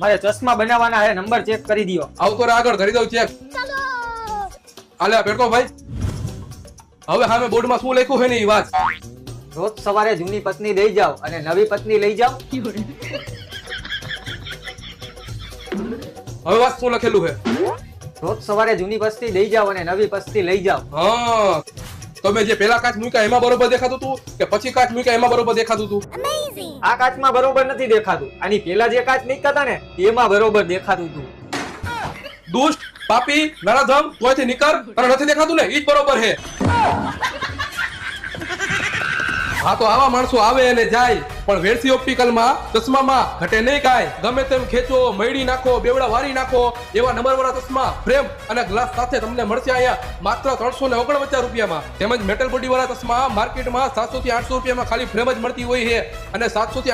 મારે ચશ્મા બનાવવાના હે નંબર ચેક કરી દ્યો. આવ તો આગળ કરી દઉં ચેક હાલે પેટકો ભાઈ. હવે સામે બોર્ડમાં શું લખ્યું છે ને એ વાત? રોજ સવારે જૂની પત્ની લઈ જાવ અને નવી પત્ની લઈ જાવ હવે વાત શું લખેલું છે? રોજ સવારે જૂની પસ્તી લઈ જાવ અને નવી પસ્તી લઈ જાઓ. હા. તમે જે પેલા કાચ મૂક્યા એમાં બરોબર દેખાતું હતું કે પછી કાચ મૂક્યા એમાં બરોબર દેખાતું હતું આ કાચમાં બરોબર નથી દેખાતું. આની પેલા જે કાચ નીકળતા હતા ને એમાં બરોબર દેખાતું હતું દુષ્ટ પાપી નરાધમ તોયથી નીકળ તને નથી દેખાતું ને? ઈ જ બરોબર છે હા તો આવા માણસો આવે અને જાય, પણ વેરસી ઓપ્ટિકલમાં ચશ્મામાં ઘટે નહીં કાંઈ. ગમે તેમ ખેંચો મયડી નાખો, બેવડા વારી નાખો, એવા નંબર વાળા ચશ્મા, ફ્રેમ અને ગ્લાસ સાથે તમને મળશે અહીંયા માત્ર ત્રણસો ને ઓગણપચાસ રૂપિયામાં. તેમજ મેટલ બોડી વાળા ચશ્મા માર્કેટમાં સાતસો થી આઠસો રૂપિયામાં ખાલી ફ્રેમ જ મળતી હોય છે. અને સાતસો થી